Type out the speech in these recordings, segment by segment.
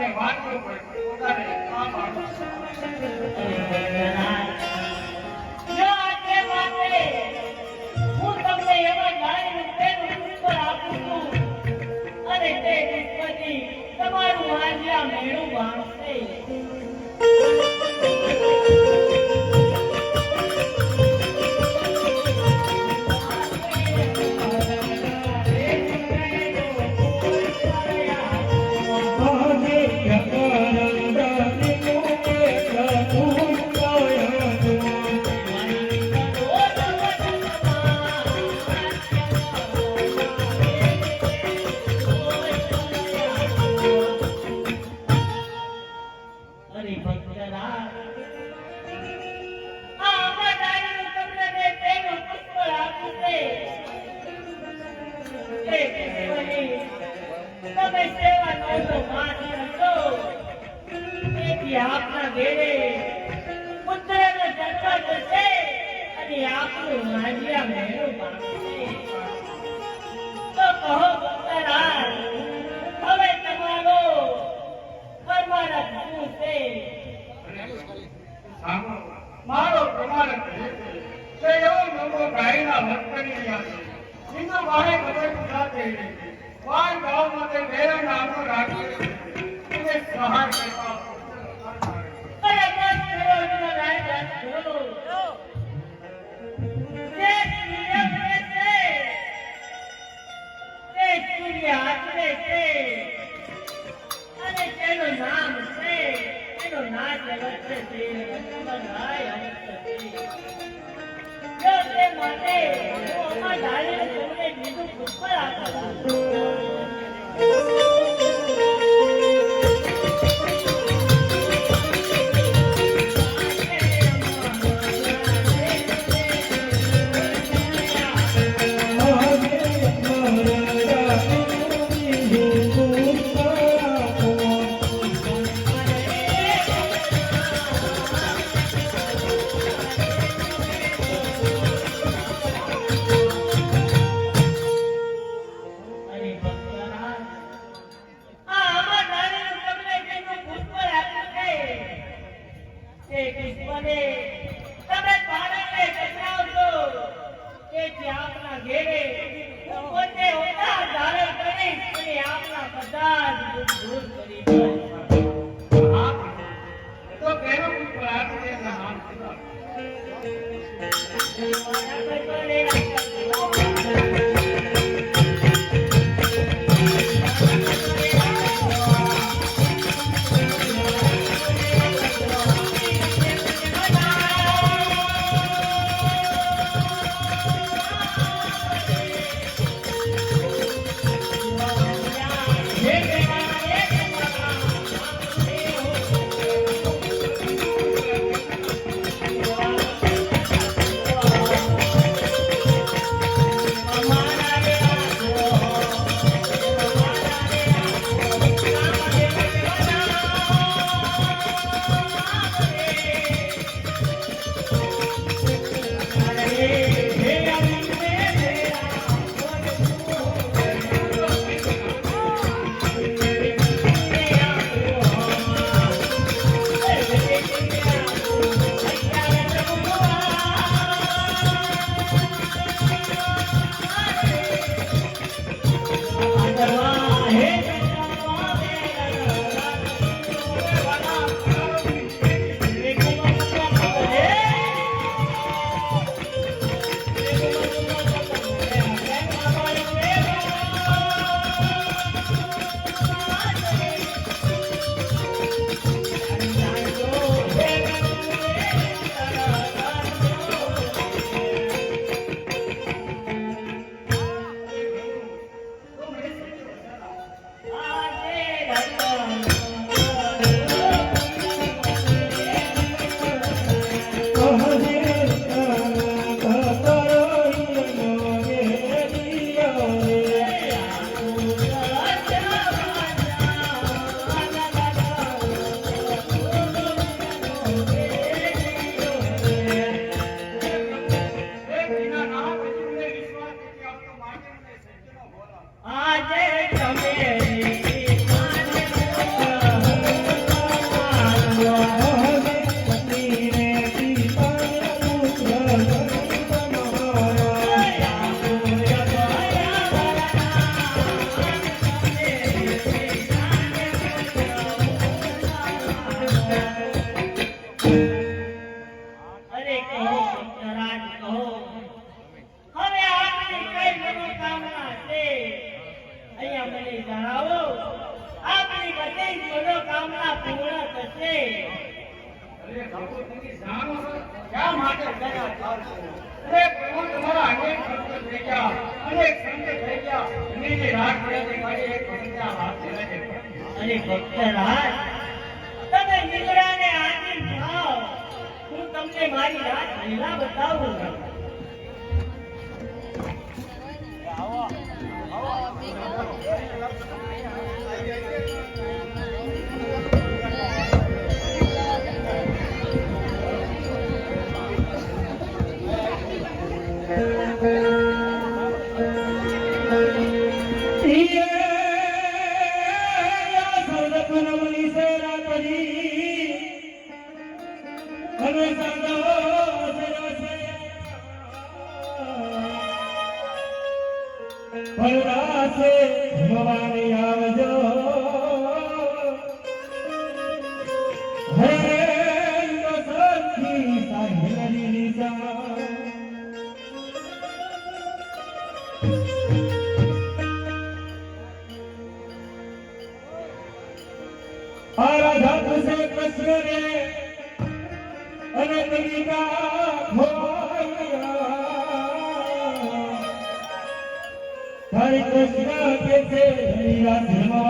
ને વાંચવું અને પરમાનંદ શું છે મારો ખબર ગુજરાતે વાન ગાવ માટે મેરા નામનો એમનો રાજ કરો છે. અને તેનું નામ માટે હું અમારા ધારીને તમને બીજું પુષ્પ આપું એટલે ભક્ત રાજ. તમે નીકળાને આદિ ભાવ હું તમને મારી રાત લીલા બતાવું છું. ભરવાસે ભવાની આવજો. હરે સખી સાહિલની નિશા. આરાધક છે કૃષ્ણ રે અને કવિતા ¡Ay, que!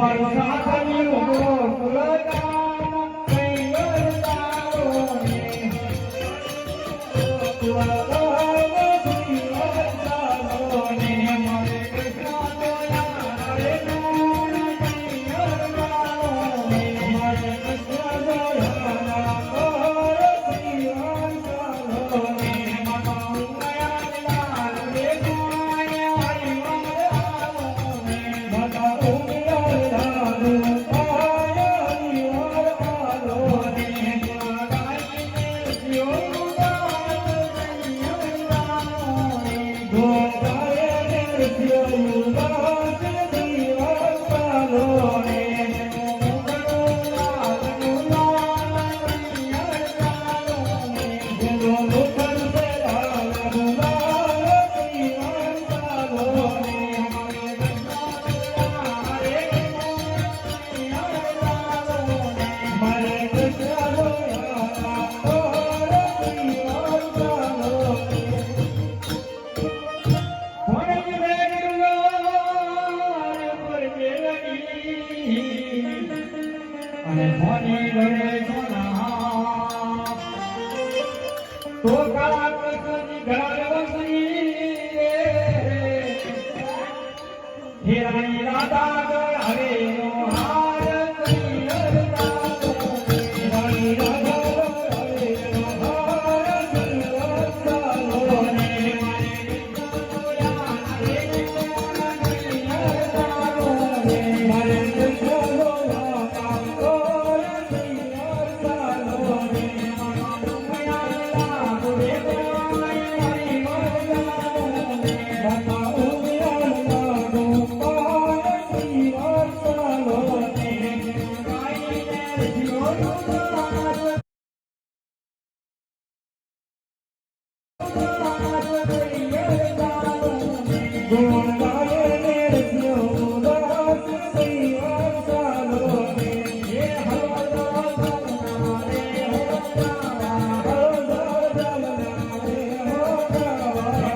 મારો નાથની ઉમરો કુલતા bom તો કાળા કૃષ્ણજી ઘણા રવસની રાધા